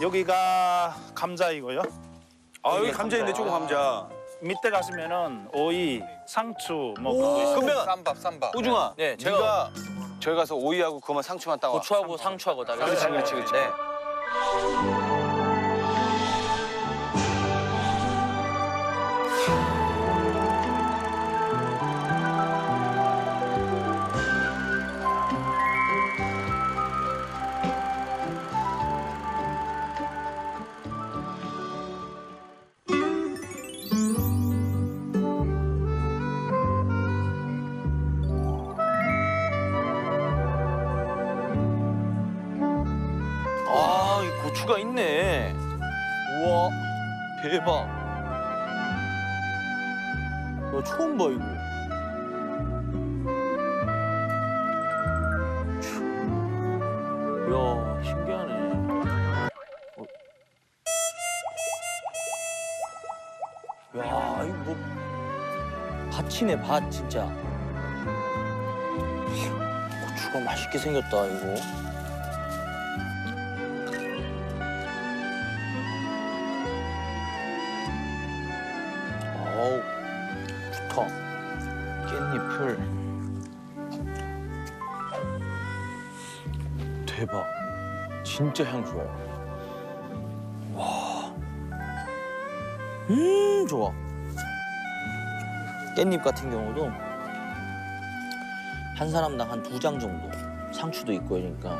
여기가 감자이고요. 아 여기 감자 있네 조금 감자. 밑에 가시면은 오이, 상추 뭐 그거 있어요. 그러면 쌈밥 쌈밥. 우중아, 네, 제가 네가 저기 가서 오이하고 그만 상추만 따와. 고추하고 상추하고 다. 그렇지, 그렇지, 그렇지. 네. 아, 이 고추가 있네. 우와, 대박. 너 처음 봐 이거. 야, 신기하네. 어. 야, 이거 뭐 밭이네 밭 진짜. 고추가 맛있게 생겼다 이거. 어우, 좋다. 깻잎을. 대박. 진짜 향 좋아요. 와. 음, 좋아. 깻잎 같은 경우도 한 사람당 한 두 장 정도. 상추도 있고 그러니까.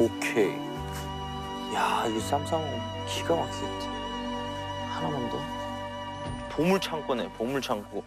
오케이. 야, 이 쌈싸움 기가 막히겠다. 하나만 더. 보물 창고네, 보물 창고.